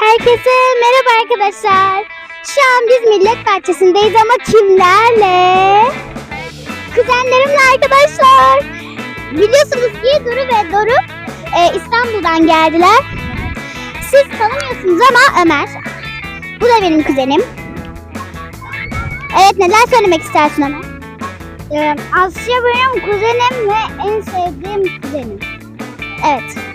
Herkese merhaba arkadaşlar. Şu an biz millet bahçesindeyiz ama kimlerle? Kuzenlerimle arkadaşlar. Biliyorsunuz ki Duru ve Doruk e, İstanbul'dan geldiler. Siz tanımıyorsunuz ama Ömer. Bu da benim kuzenim. Evet neler söylemek istersin Ömer? Ee, Asya benim kuzenim ve en sevdiğim kuzenim. Evet.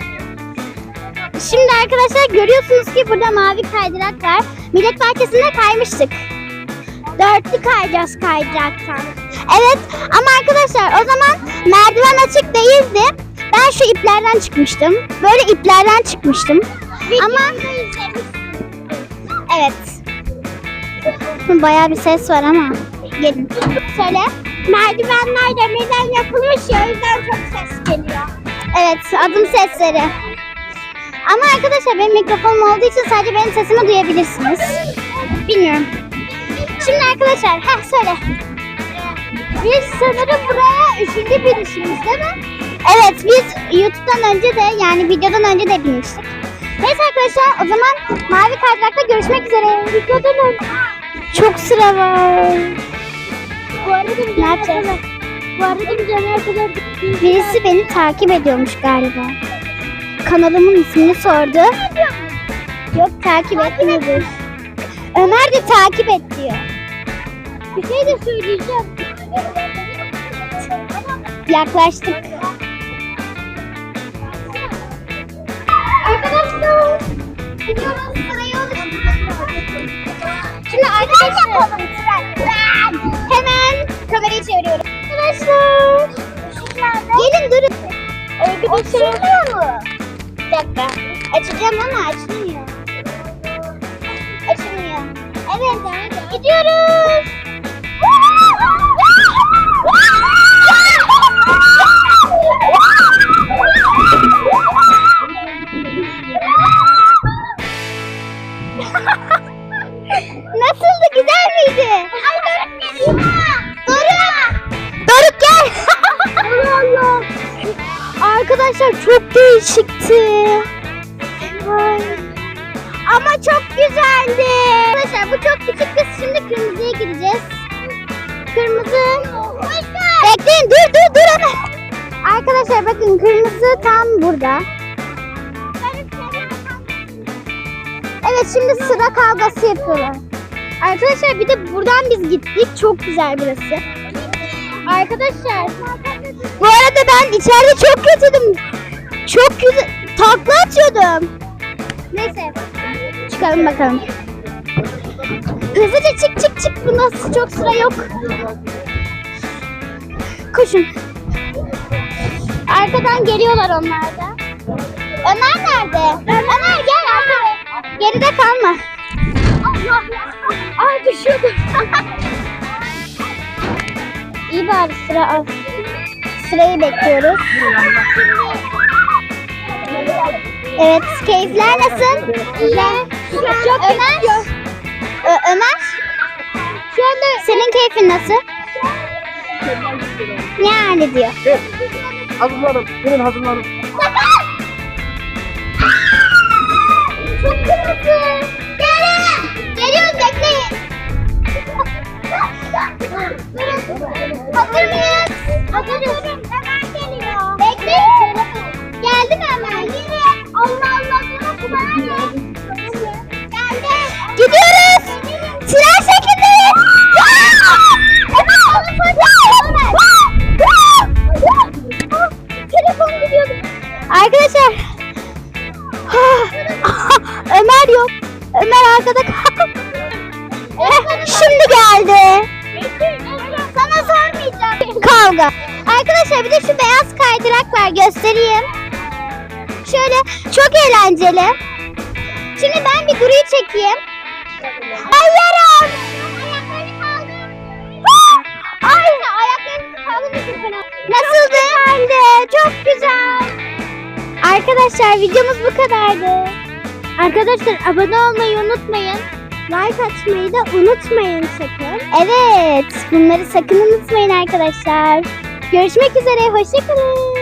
Şimdi arkadaşlar görüyorsunuz ki burada mavi kaydırak var. Millet bahçesinde kaymıştık. Dörtlü kayacağız kaydıraktan. Evet ama arkadaşlar o zaman merdiven açık değildi. Ben şu iplerden çıkmıştım. Böyle iplerden çıkmıştım. ama Evet. Bayağı bir ses var ama. Gelin. Söyle. Merdivenler demirden yapılmış ya o yüzden çok ses geliyor. Evet adım sesleri. Ama arkadaşlar benim mikrofonum olduğu için sadece benim sesimi duyabilirsiniz. Bilmiyorum. Şimdi arkadaşlar, heh söyle. Biz sanırım buraya üçüncü binişimiz değil mi? Evet biz YouTube'dan önce de yani videodan önce de binmiştik. Neyse arkadaşlar o zaman mavi kaydırakta görüşmek üzere. Videodan önce. Çok sıra var. Bu arada bir ne yapacağız? Bu arada bir kadar Birisi beni takip ediyormuş galiba. Kanalımın ismini sordu. Yok takip etmiyordur. Ömer de takip et diyor. Bir şey de söyleyeceğim. Yaklaştık. Arkadaşlar. Gidiyoruz sırayı oluşturuyoruz. Şimdi arkadaşlar. Hemen kamerayı çeviriyorum. Arkadaşlar. Gelin durun. Açılmıyor mu? Bir dakika. Açacağım ama açılmıyor. Açılmıyor. Evet. Gidiyoruz. Arkadaşlar çok değişikti. Vay. Ama çok güzeldi. Arkadaşlar bu çok küçük biz şimdi kırmızıya gideceğiz. Kırmızı. Bekleyin dur dur dur hemen. Arkadaşlar bakın kırmızı tam burada. Evet şimdi sıra kavgası yapıyorlar. Arkadaşlar bir de buradan biz gittik. Çok güzel burası. Arkadaşlar. Bu arada ben içeride çok kötüydüm. Çok güzel. Takla atıyordum. Neyse. Çıkalım bakalım. Hızlıca çık çık çık. Bu nasıl çok sıra yok. Koşun. Arkadan geliyorlar onlar da. Ömer nerede? Ömer gel arkaya. Geride kalma. Allah. Ay düşüyordum. İyi bari sıra az. Sırayı bekliyoruz. Evet, keyifler nasıl? İyi. Çok Ömer. Ö- Ömer. Şu anda senin keyfin nasıl? Yani diyor. Evet. Hazırlanın. Gelin hazırlanın. Çok kırmızı. Yok. Ömer arkada kaldı. Şimdi geldi. Sana sormayacağım. Kavga. Arkadaşlar bir de şu beyaz kaydırak var göstereyim. Şöyle çok eğlenceli. Şimdi ben bir Duru'yu çekeyim. Ayaklarını kaldır. Ay ayaklarını kaldır. Nasıldı? Güzeldi. Çok güzel. Arkadaşlar videomuz bu kadardı. Arkadaşlar abone olmayı unutmayın. Like atmayı da unutmayın sakın. Evet bunları sakın unutmayın arkadaşlar. Görüşmek üzere. Hoşçakalın.